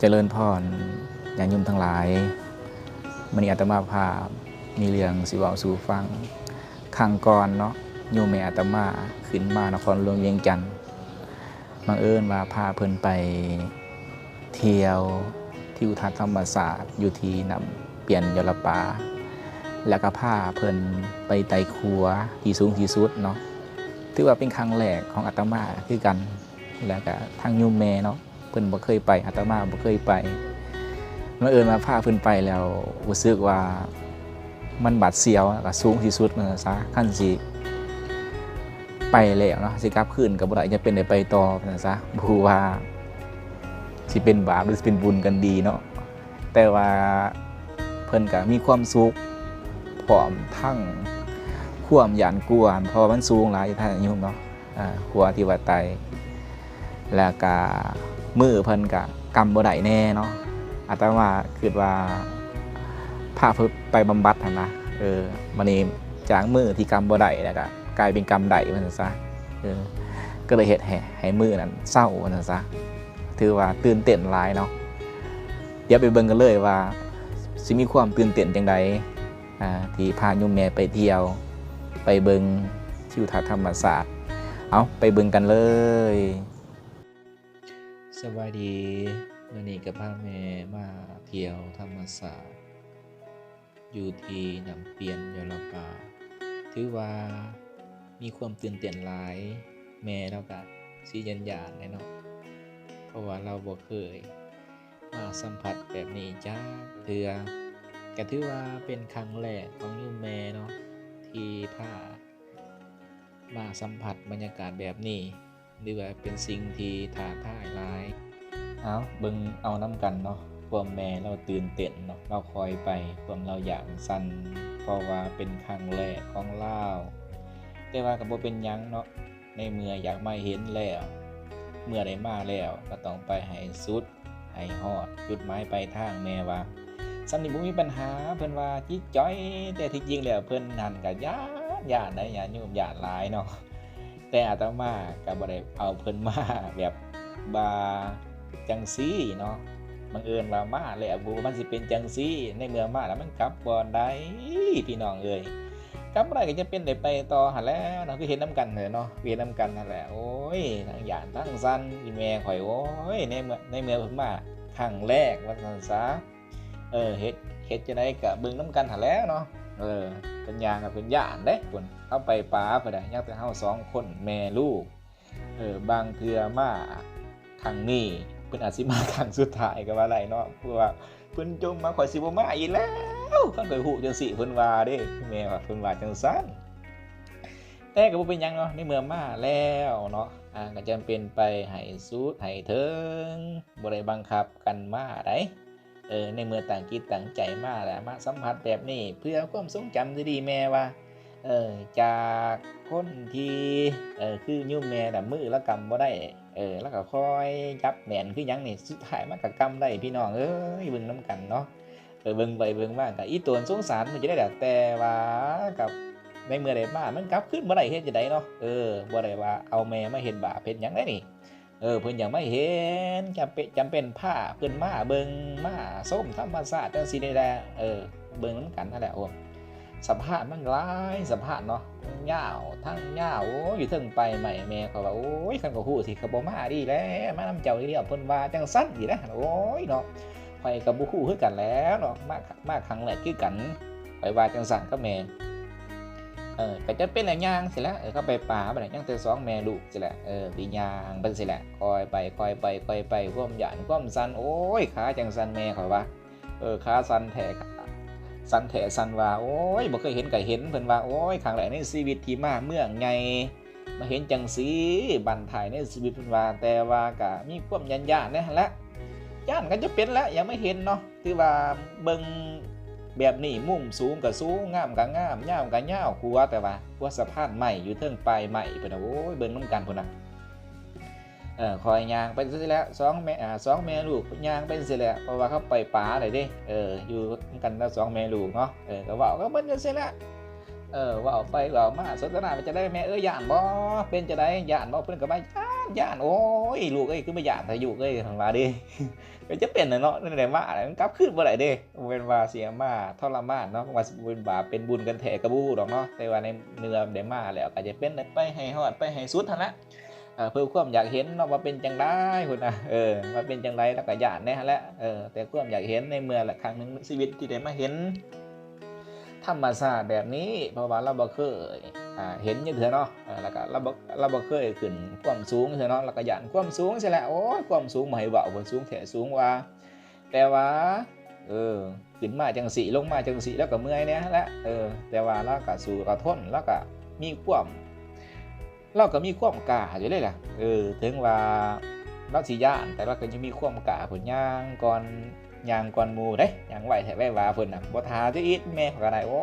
เจริญพรญาติโยมทั้งหลายมณีอาตมาภาพมีเรื่องสิวาสู่ฟังครั้งก่อนเนาะโยมแม่อาตมาขึ้นมานครหลวงเวียงจันทน์บังเอิญว่าพาเพิ่นไปเที่ยวที่อุทัศน์ธรรมศาสตร์อยู่ที่นำเปลี่ยนยลปา แล้วก็พาเพิ่นไปไต่ครัวที่สูงที่สุดเนาะถือว่าเป็นครั้งแรกของอาตมาคือกัน แล้วก็ทางโยมแม่เนาะ พิ่นบ่เคยไปอาตมาบ่เคยไปมาเอิญมาพาเพิ่นไปแล้วรู้สึกว่ามันบาดเสียวก็สูงที่สุดมันซะขั้นสิไปแล้วเนาะสิกลับคืนก็บ่ได้จะเป็นได้ไปต่อนั่นซะบ่รู้ว่าสิเป็นบาปหรือสิเป็นบุญกันดีเนาะแต่ว่าเพิ่นก็มีความสุขพร้อมทั้งความหยานกลัวเพราะมันสูงหลายท่านโยมเนาะอ่าครัวที่ว่าไตแล้วก็ มือเพิ่นก็กำบ่ได้แน่เนาะอาตมาคิดว่าพาเพิ่นไปบำบัดหั่นนะเออมันนี้จากมือที่กำบ่ได้แล้วก็กลายเป็นกำได้ว่าซั่นซะเออก็เลยเฮ็ดให้ให้มือนั้นเศร้าว่าซั่นซะถือว่าตื่นเต้นหลายเนาะเดี๋ยวไปเบิ่งกันเลยว่าสิมีความตื่นเต้นจังใดอ่าที่พาโยมแม่ไปเที่ยว ไปเบิ่งทิวทัศน์ธรรมศาสตร์เอาไปเบิ่งกันเลย สวัสดีวันนี้กับพาแม่มาเที่ยวธรรมศาสตร์อยู่ที่นำเปลี่ยนยลปาถือว่ามีความตื่นเต้นหลาย แม่เราก็สียันยานแน่นาะเพราะว่าเราบ่เคย มาสัมผัสแบบนี้จ้าเถือก็ถือว่าเป็นครั้งแรกของยูแม่เนาะที่พามาสัมผัสบรรยากาศแบบนี้ หรือว่าเป็นสิ่งที่ท้าทายหลายเอาเบิ่งเอาน้ำกันเนาะความแม่เราตื่นเต้นเนาะเราคอยไปความเราอยากสั่นเพราะว่าเป็นครั้งแรกของเราแต่ว่าก็บ่เป็นยังเนาะในเมื่ออยากมาเห็นแล้ว เมื่อได้มาแล้วก็ต้องไปให้สุดให้ฮอดจุดหมายปทางแม่ว่าสันนี่บ่มีปัญหาเพิ่อนว่าจิ๊กจ้อย แต่ที่จริงแล้วเพิ่อนนั่นก็ย่านย่านได้ย่านโยมย่านหลายเนาะ แต่อาตมาก็บ่ได้เอาเพิ่นมาแบบบาจังซี่เนาะบังเอิญว่ามาแล้วบ่มันสิเป็นจังซี่ ในเมื่อมาแล้วมันกลับบ่ได้พี่น้องเอ้ยกลับได้ก็จะเป็นได้ไปต่อหันแล้วเนาะคือเห็นนํกันเลยเนาะเห็นนํกันนั่นแหละโอ้ยทั้งหยานทั้งสั้นอีแม่ข่อยโอ้ยในเมื่อในเมื่อเพิ่นมาครั้งแรกว่าซั่นซะเออเฮ็ดเฮ็ดจังได๋ก็เบิ่งนํกันหันแล้วเนาะ เออเป็นยางก็เป็นย่านเด้พุ่นเอาไปป่าเพิ่นน่ะยังแต่เฮาสองคนแม่ลูกเออบางเทือมาครั้งนี้เพิ่นอาจสิมาครั้งสุดท้ายก็ว่าไรเนาะเพราะว่าเพิ่นจมมาข่อยสิบ่มาอีกแล้วคันข่อยฮู้จังซี่เพิ่นว่าเด้แม่ว่าเพิ่นว่าจังซั่นแต่ก็บ่เป็นหยังเนาะในเมื่อมาแล้วเนาะอ่าก็จำเป็นไปให้สุดให้ถึงบ่ได้บังคับกันมาได้ เออในเมื่อต่างคิดต่างใจมาแล้วมาสัมผัสแบบนี้ เพื่อความทรงจำดีแม่ว่าเออจากคนที่เออคือยุ่มแม่แต่มือแล้วกำบ่ได้เออแล้วก็คอยจับแหนนคือยังนี่สุดท้ายมันก็กำได้พี่น้องเอ้ยเบิ่งน้ำกันเนาะเออเบิ่งไปเบิ่งมากับอีตัวสงสารมันจะได้แต่ว่ากับในเมื่อใดมามันกลับขึ้นบ่ได้เฮ็ดจะได้เนาะเออบ่ได้ว่าเอาแม่มาเห็นบาปเฮ็ดยังได้นี่ เออเพิ่นอยากมาเห็นจำเป็นจำเป็นผ้าเพิ่นมาเบิงมาส้มธรรมชาติจังซี่ได้แหละเออเบิงน้ำกันนั่นแหละโอ้สัมภาษณ์มันหลายสัมภาษณ์เนาะยาวทั้งยาวโอ้ยอยู่ถึงไปใหม่แม่เขาว่าโอ้ยคันก็ฮู้สิเขาบ่มาดีแล้วมาน้ำเจ้าเดียวเพิ่นว่าจังซั่นดีนะโอ้ยเนาะไปกับบ่ฮู้คือกันแล้วเนาะมามาครั้งแรกคือกันไปว่าจังซั่นกับแม่ เออก็จะเป็นแหล่งยางสิละเออเขาไปป่าไปไหนยังแต่สองแม่ลูกสิละเออปียางเป็นสิละคอยไปคอยไปคอยไปความหยานความสันโอ้ยขาจังสันแม่เขาว่าเออขาสันแท้สันแถสันว่าโอ้ยบ่เคยเห็นก็เห็นเพิ่นว่าโอ้ยครั้งแรกในชีวิตที่มาเมืองใหญ่มาเห็นจังสีบันถ่ายในชีวิตเพิ่นว่าแต่ว่าก็มีความยันยานๆนะและย่านก็จะเป็นแล้วยังไม่เห็นเนาะถือว่าเบิ่ง แบบนี้มุมสูงก็สูงงามก็งามเงาวก็ยาวกลัวแต่ว่ากัวสะพานใหม่อยู่เทิงปลายใหม่เพิ่นโอ้ยเบิ่งนํกันพุ่นน่ะเออคอยยางไปเสิแล้วสองแม่อ่าสองแม่ลูกยางไปเสิแล้วเพราะว่าเขาไปป่าเลยเดิเอออยู่กันแล้วสองแม่ลูกเนาะเออก็เว่าก็เบิ่นกันสิแล้ว เออว่าไปว่ามาสนทนาไปจะได้แม่เอ้ยย่านบ่เป็นจะได้ย่านบ่เพิ่อนก็ว่าย่านย่านโอ้ยลูกเอ้ยคือบ่ย่านแต่อยู่เอ้ยทางว่าดิก็จะเป็นน่ะเนาะนั่นแหละมาอะไรมันกลับขึ้นบ่ได้เด้บ่แม่นว่าเสียมาทรมานเนาะว่าเป็นบาเป็นบุญกันแท้ก็บ่ฮู้ดอกเนาะแต่ว่าในเนื้อได้มาแล้วก็จะเป็นไปให้ฮอดไปให้สุดหั่นละเพื่อความอยากเห็นเนาะว่าเป็นจังได๋พุ่นน่ะเออว่าเป็นจังไดแล้วก็ย่านแน่หั่นแหละเออแต่ความอยากเห็นในเมื่อละครั้งหนึ่งในชีวิตที่ได้มาเห็น ธรรมชาติแบบนี้ เพราะว่าเราบ่เคยเห็นอยู่เถอะเนาะแล้วก็เราบ่เราบ่เคยขึ้นความสูงเถอะเนาะแล้วก็ย่านความสูงใช่แหละโอ้ความสูงบ่ให้เว้าบ่สูงแท้สูงว่า แต่ว่าเออขึ้นมาจังสีลงมาจังสีแล้วก็เมื่อยเนี่ยแหละเออแต่ว่าเราก็สู้ก็ทนแล้วก็มีความเราก็มีความกล้าอยู่เลยล่ะเออถึงว่าเราสิย่านแต่เราก็ยังมีความกล้าผลย่างก่อน ย่างก่อนมูเด้ย่างไหวแท้ไว้ว่าเพิ่นน่ะบ่ทาจะอีดแม่เขาก็ได้โอ้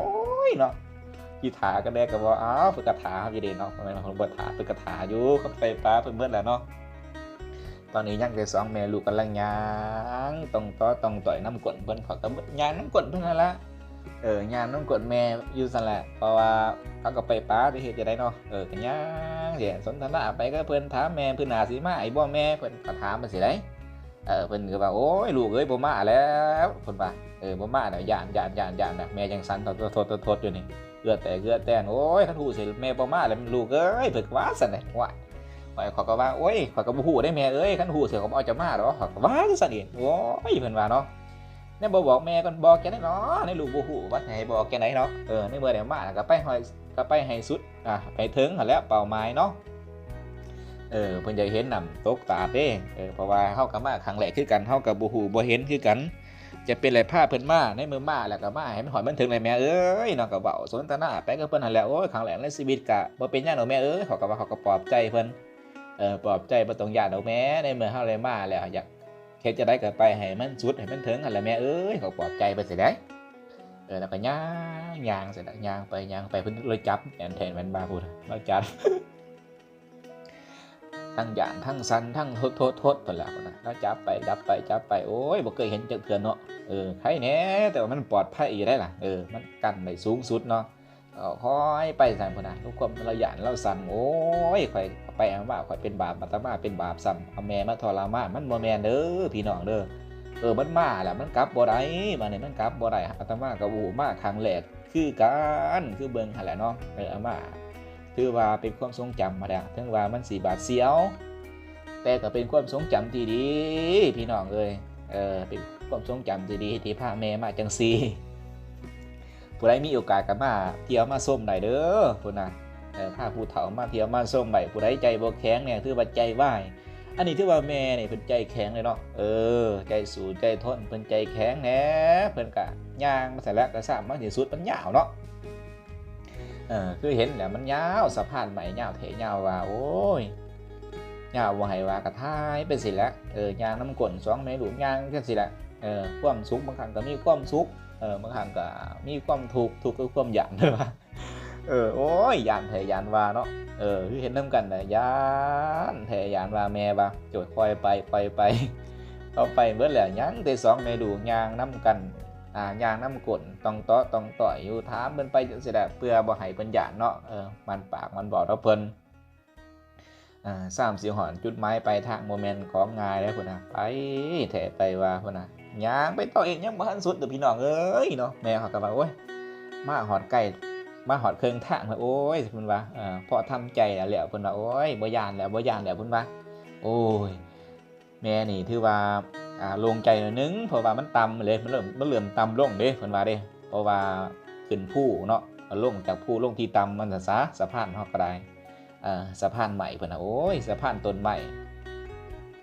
ยเนาะที่ถาก็ได้ก็บ่อ้าวเพิ่นก็ถาอยู่เด้เนาะบ่แม่นเพิ่นบ่ถาเพิ่นก็ถาอยู่เขาไปป้าเพิ่นเบิดแล้วเนาะตอนนี้ยังแต่สองแม่ลูกกำลังย่างต้องต่อต้องต่อยน้ำกลนเพิ่นเขาก็ย่างน้ำกลนเพิ่นนั่นละเออย่างน้ำกลนแม่อยู่สั่นแหละเพราะว่าเขาก็ไปป้าที่เฮ็ดจะได้เนาะเออก็ย่างเสียสนทนาไปก็เพิ่นถามแม่เพิ่นน่าสิมาไอ้บ่แม่เพิ่นก็ถามมันสิได้ เออเพิ่นก็ว่าโอ้ยลูกเอ้ยบ่มาแล้วเพิ่นว่าเออบ่มาแล้วย่านย่านย่านย่านแบบแม่จังสั่นโทษโทษโทษอยู่นี่เกือแต่เกือแต่โอ้ยคันฮู้สิแม่บ่มาแล้วลูกเอ้ยเพิ่นว่าสั่นเลยว่าข่อยขาก็ว่าโอ้ยข่อยก็บ่ฮู้ได้แม่เอ้ยคันฮู้เสือเขาบ่เอาจะมาดอกขอยก็ว่าซั่นเองโอ้ยเพิ่นว่าเนาะแน่บ่บอกแม่ก่อนบอกแกได้เนาะในลูกบ่ฮู้ว่าให้บอกแกไหนเนาะเออในเมื่อได้มาก็ไปหอยก็ไปให้สุดอะไปถึงหั่นแล้วเป้าหมายเนาะ เออเพิ่นจะเห็นนำตกตาเด้เออเพราะว่าเฮาก็มาครั้งแรกคือกันเฮาก็บ่ฮู้บ่เห็นคือกัน จะเป็นไรพาเพิ่นมาในมือมาแล้วก็มาให้มันหอยมันถึงเลยแม่เอ้ยเนาะก็เว้าสนทนาไปกับเพิ่นหั่นแหละโอ้ยครั้งแรกในชีวิตก็บ่เป็นหยังดอกแม่เอ้ยเขาก็ว่าเขาก็ปลอบใจเพิ่นเออปลอบใจบ่ต้องย่านดอกแม่ในเมื่อเฮาเลยมาแล้วอยากเฮ็ดจะได้ก็ไปให้มันสุดให้มันถึงหั่นแหละแม่เอ้ยเขาปลอบใจไปสิได้เออแล้วก็ย่างย่างเสร็จแล้วย่างไปย่างไปเพิ่นเลยจับแอนแทนแม่นบาพูดมาจับ ทั้งหยานทั้งสันทั้งโทษโทษโทษเพิ่นแล้วนะแล้วจับไปจับไปจับไปโอ้ยบ่เคยเห็นจักเทื่อเนาะเออใครแน่แต่ว่ามันปลอดภัยอยู่ได้ล่ะเออมันกันได้สูงสุดเนาะเอาค่อยไปสั่นพุ่นนะทุกคนเราหยานเราสั่นโอ้ยข่อยไปเอาว่าข่อยเป็นบาปมาตมาเป็นบาปซ้ำเอาแม่มาทรมานมันบ่แม่นเด้อพี่น้องเด้อเออมันมาแหละมันกลับบ่ได้มาเนี่ยมันกลับบ่ได้อาตมาก็อู้มาครั้งแรกคือกันคือเบิ่งหั่นแหละเนาะเอออามา ถือว่าเป็นความทรงจำมาแล้วถึงว่ามันสิบาดเสียว แต่ก็เป็นความทรงจำที่ดีพี่น้องเอ้ยเออเป็นความทรงจำที่ดีที่พาแม่มาจังซี่ผู้ใดมีโอกาสก็มาเที่ยวมาส้มได้เด้อพุ่นน่ะเออพาผู้เฒ่ามาเที่ยวมาส้มได้ผู้ใดใจบ่แข็งเนี่ยถือว่าใจว่ายอันนี้ถือว่าแม่เนี่ยเพิ่นใจแข็งเลยเนาะเออ ใจสู้ใจทนเพิ่นใจแข็งแหน่เพิ่นก็ย่างมาใส่แล้วก็สามาถที่สุดมันยาวเนาะ เออคือเห็นแล้วมันยาวสะพานใหม่ยาวเทยาวว่าโอ้ยยาวบ่ให้ว่ากระทายเป็นสิล้วเออยางน้ำกลนสองแม่ลูกย่างจังซี่แหละเออความสุขบางครั้งก็มีความสุขเออบางครั้งก็มีความถูกถูกคือความหยานด้วยว่าเออโอ้ยหยานแทหยานว่าเนาะเออคือเห็นน้ำกันนะหยานแทหยานว่าแม่ว่าโจดคอยไปคอยไปเอาไปเบิดแล้วยังแต่สองแม่ดูยางน้ำกัน อ่ายางน้ำกลนต้องต่อต้องต่อยอยู่ถามเพิ่นไปจังซี่แหละเพื่อบ่ให้เพิ่นหยาเนาะเออมันปากมันบอกเราเพิ่นอ่าสามสี่หอนจุดไม้ไปทางโมเมนต์ของงายแล้วพุ่นน่ะไปแถไปว่าพุ่นน่ะย่างไปต่อเองยังบ่ทันสุดเด้อพี่น้องเอ้ยเนาะแม่เขาก็ว่าโอ้ยมาหอดไก่มาหอดเครื่องทางมาโอ้ยเพิ่นว่าเออพอทำใจแล้วแหละเพิ่นว่าโอ้ยบ่ย่านแล้วบ่ย่านแล้วเพิ่นว่าโอ้ยแม่นี่ถือว่า อ่าลงใจหน่อยนึงเพราะว่ามันต่ำเลยมันเริ่มมันเริ่มต่ำลงเด้เพิ่นว่าเด้เพราะว่าขึ้นผู้เนาะลงจากผู้ลงที่ต่ำมันซะสะพานเฮาก็ได้อ่าสะพานใหม่เพิ่นน่ะโอ้ยสะพานต้นใหม่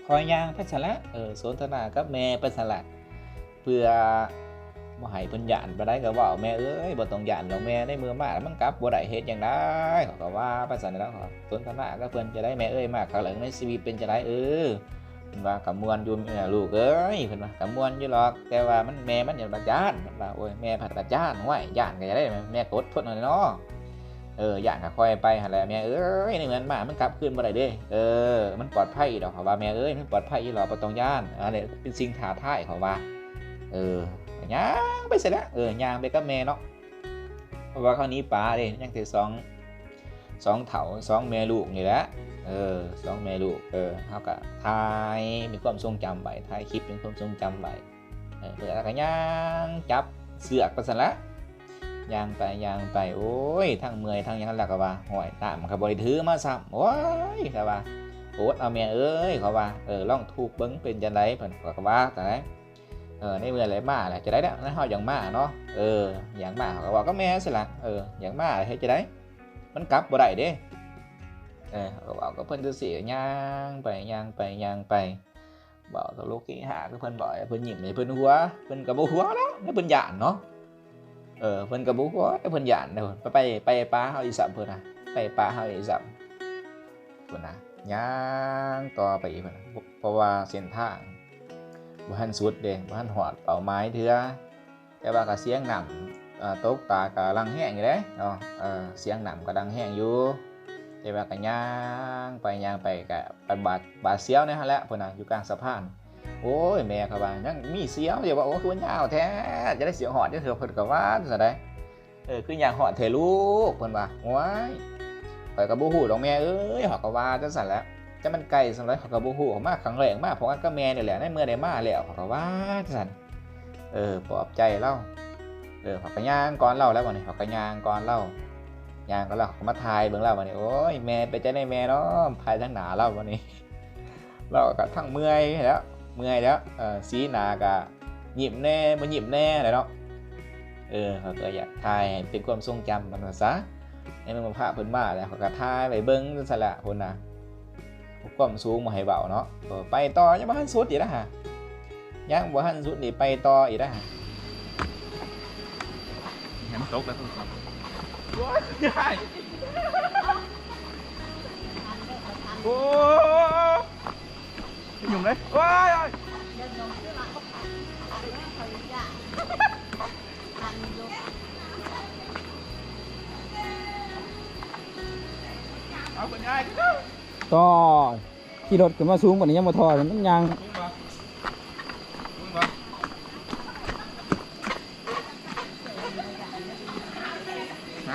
คอยยางไปซะละเออสนทนากับแม่ไปซะละเพื่อบ่ให้เพิ่นย่านบ่ได้ก็เว้าแม่เอ้ยบ่ต้องย่านดอกแม่ในมือมามันกลับบ่ได้เฮ็ดจังได๋เขาก็ว่าไปซั่นแล้วเขาสนทนากับเพิ่นจะได้แม่เอ้ยมาครั้งหลังในชีวิตเป็นจังได๋เออ ว่ากำมวนอยู่แม่ลูกเอ้ยเพิ่นว่ากำมวนอยู่หรอก แต่ว่ามันแม่มันอย่าบัดย่านเพิ่นว่าโอ้ยแม่ผัดบัดย่านห้วยย่านก็จะได้แม่กดทนหน่อยเนาะเออย่านก็ค่อยไปหันแหละแม่เอ้ยในเหมือนมามันกลับคืนบ่ได้เด้เออมันปลอดภัยดอกเขาว่าแม่เอ้ยมันปลอดภัยอยู่หรอกบ่ต้องย่านอันนี้เป็นสิ่งท้าทายเขาว่า เออย่างไปเสร็จแล้วเออย่างไปกับแม่เนาะเพราะว่าคราวนี้ป๋าเด้ยังแต่สอง สองเถาสองแม่ลูกนี่แหละเออสองแม่ลูกเออเขาก็ถ่ายมีความทรงจำไว้ถ่ายคลิปเป็นความทรงจำไว้เออเพื่อแล้วก็ย่างจับเสือกไปสันละย่างไปย่างไปโอ้ยทั้งเมื่อยทั้งยังแล้วก็ว่าห่วยตามกับบริถือมาซ้ำโอ้ยครับว่าโอ๊ตเอาแม่เอ้ยเขาว่าเออล่องถูกเบิ้งเป็นจังไดเพิ่นก็ว่าแต่ไหนเออในเมื่อไรมาแหละจะได้แล้วนั่นเฮาอย่างมาเนาะเอออย่างมาเขาก็ว่าก็แม่สิละเอออย่างมาเฮ็ดจะได้ มันกลับบ่ได้เด้เออบอกก็เพิ่นจะเสียย่างไปย่างไปย่างไปบอกตัวลูกที่หาก็เพิ่นบอกเพิ่นหยิ้มให้เพิ่นหัวเพิ่นก็บ่หัวแล้วเพิ่นหยานเนาะเออเพิ่นก็บ่หัวเพิ่นหยานเด้อไปไปไปป้าเฮาอีสัมเพิ่นน่ะไปป้าเฮาอีสัมเพิ่นน่ะย่างต่อไปอีกเพิ่นเพราะว่าเส้นทางบ่ทันสุดเด้บ่ทันฮอดเป้าหมายเทื่อแต่ว่าก็เสียงนำอ่า ตกตากะลังแห้งอยู่เด้เนาะเสียงหนำก็ดังแห้งอยู่แต่ว่าก็ย่างไปย่างไปกะไปบาดบาดเสียวนี่ฮะแหละเพิ่นน่ะอยู่กลางสะพานโอ้ยแม่เขาว่ายังมีเสียวอย่าว่าโอ้คือมันยาวแท้จะได้เสียวหอดเด้เถอะเพิ่นก็ว่าซะได้เออคืออยากหอดเถอะลูกเพิ่นว่าโอ้ยข่อยก็บ่ฮู้ดอกแม่เอ้ยเขาก็ว่าจังซั่นแหละจะมันไกลสำหรับเขาก็บ่ฮู้เขามาครั้งแรกมาเพราะว่าก็แม่เนี่แหละในเมื่อได้มาแล้วเขาก็ว่าจังซั่นเออปลอบใจเรา เออเขาก็ย่างก่อนเล่าแล้ววันนี้เขาก็ย่างก่อนเล่าย่างก่อนเล่าเขามาทายเบิ่งเล่าวันนี้โอ้ยแม่ไปใจในแม่เนาะพายทั้งหนาเล่าวันนี้เราก็ทั้งเมื่อยแล้วเมื่อยแล้วเออสีหนากะหยิบแน่บ่หยิบแน่เลยเนาะเออเขาก็อยากทายเป็นความทรงจำมันซะในเมื่อมาพาเพิ่นมาแล้วเขาก็ทายไปเบิ่งจังซั่นละพุ่นน่ะความสูงบ่ให้เบาเนาะไปต่อยังบ่ทันสุดอีกนะฮะยังบ่ทันสุดนี่ไปต่ออีกนะฮะ เห็นตกแล้วทุกคนโอ้ยใช่โอ้ยหยุ่มเ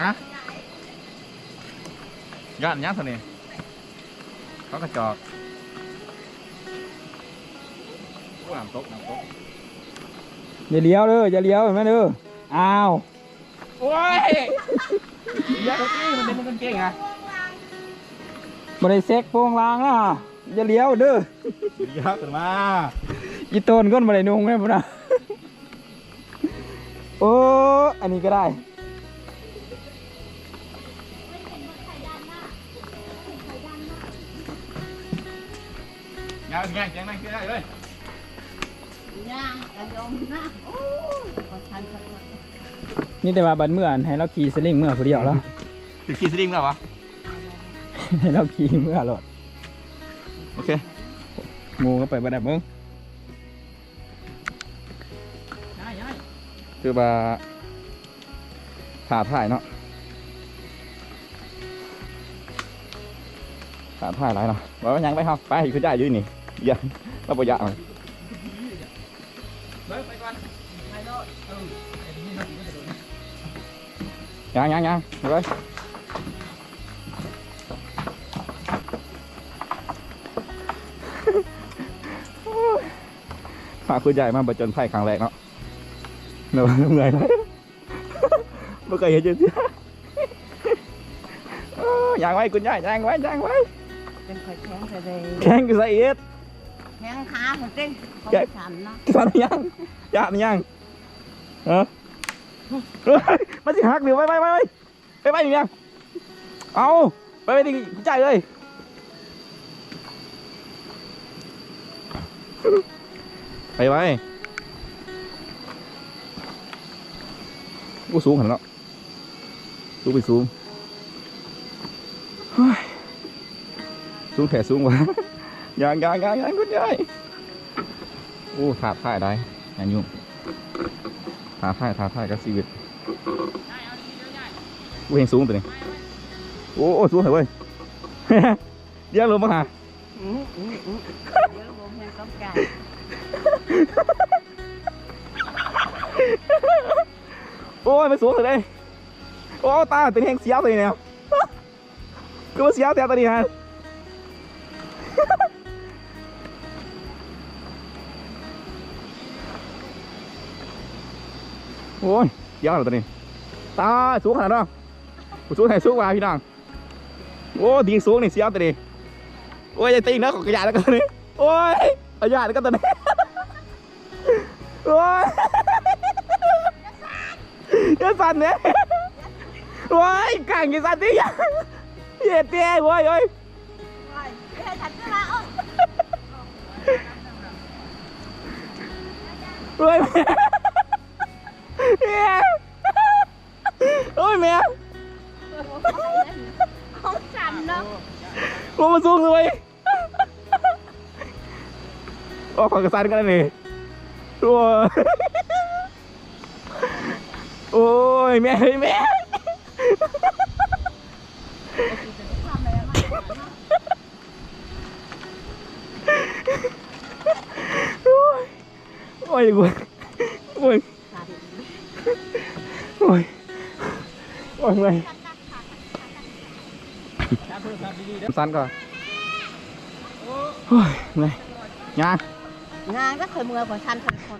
ฮะย่านย่านเท่านี้เขากระจอกโอ้น้ำตกน้ำตกอย่าเลี้ยวเด้ออย่าเลี้ยวเห็นไหมเด้ออ้าวโอ้ยอย่าตกนี่มันเป็นมันเก่งอะบริเซ็กโปงลางนะอย่าเลี้ยวเด้ออย่าขึ้นมาอีโตนก้นบรินุ่งแม่พุ่นนะโอ้อันนี้ก็ได้ ย่าย่างย่างนั่งขึ้นได้เลยย่างกระยมนะโอ้ยขอทันสักหน่อยนี่แต่ว่าบันเมื่อนให้เราขี่สลิงเมื่อผู้เดียวแล้วถึงขี่สลิงแล้ววะให้เราขี่เมื่อรถโอเคงูก็ไปบันไดเบิ้งคือว่าขาถ่ายเนาะขาถ่ายไรเนาะบอกว่ายังไปครับไปคือได้อยืนนี่ อย่าเราปอยากเลยไปก่อนยังยังยังไปเลยพาคุณใหญ่มาประจนไพ่ครั้งแรกเนาะเหนื่อยเหนื่อยเลยไม่เคยเห็นจริงๆยังไว้คุณใหญ่ยังไว้ยังไว้เป็นข่อยแข็งไปเลยแข่งกันซะอีกแข็งขาผมเต้นเขาแกะฉันเนาะสันยังยานยังเออเฮ้ยมาสิหักหรือไปไปไปไปไปไปหรือยังเอาไปไปดิใจายเลยไปไปกูสูงขนาดนั้นสูงไปสูงเฮ้ยสูงแถสูงวะ อยังยังยังยังคุณยายโอ้ถาดถ่ายได้อยังยุ่งถาดถ่ายถาดถ่ายกับชีวิตกูเห็นสูงตัวนี้โอ้สูงเหรอเว้ยเดี๋ยวลงมาหาอืออืออือเดี๋ยวผมยังต้องการโอ้ยมันสูงเลย โอ้ตาตัวนี้แห้งเสียวตัวนี้เนี่ยคือว่าเสียวแต่ตอนนี้ฮะ อ้ยเดี๋ยวเหรอตัวนี้ตาสูงขนาดนั้นกูสูงไหนสูงกว่าพี่น้องโอ้ดีสูงนี่เสียวตัวนี้โอ้ยอย่าติงนะของกระยาแล้วกันนี้โอ้ยกระยาแล้วกันตัวนี้โอ้ยย่าสั่นเนี่ยโอ้ยกังย่าสั่นดิอย่าเย็ดเตี้ยโอ้ยโอ้ยเฮ้ยฉันจะม เอ้าโอ้ยแม่เฮียโอ้ยแม่ของฉันเนาะโอ้มาสูงเลยโอ้ขอกระสันกันเลยโอ้ยโอ้ยแม่เฮ้ยแม่ทำอะไรมาโอ้ยโอ้ยกูโอ้ย โอ้ย โอ้ยเมื่อยสั้นก่อนโอ้ยเมื่อยงานงานก็เคยมือกว่าฉันคนคน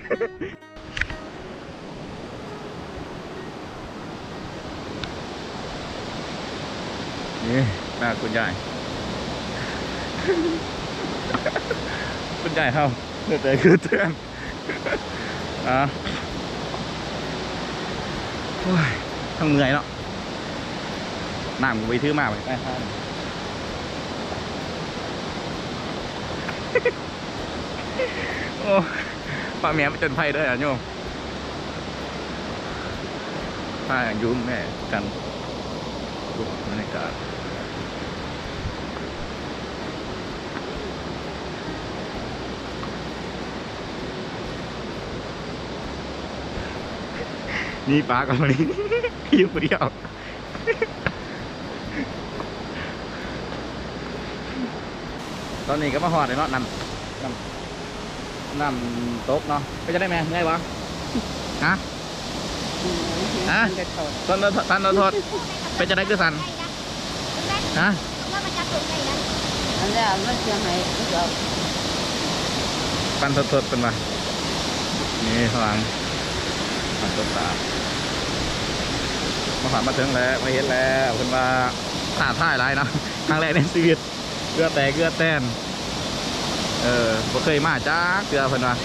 นี่หน้าคุณยายคุณยายเข้าเดือดใจคือเตือนอะ ทั้งเหนื่อยเนาะน้ำกูไปทื่อมากไปใต้ข้างโอ้ปลาเมียมาจนไพ่ด้วยอะโยมผ้าอยุ่มแม่กันบรรยากาศ นี่ปลากันวันนี้อยู่คนเดียวตอนนี้ก็มาหอดเลยเนาะนำนำนำตกเนาะไปจะได้ไหมง่ายวะฮะฮะสันโดสันโดโทษไปจะได้คือสันฮะว่ามันจะถึงไหนนะอันนี้มันเชียงใหม่เดี๋ยวปันสดๆเป็นมานี่ข้างหลังปันสดตา มาผ่านมาถึงแล้วมาเห็นแล้วเพิ่นว่าถ่าท่ายไรนะครั้งแรกในชีวิตเกลือแตกเกลือแตนเออบ่เคยมาจ้าเกลือเพิ่นว่า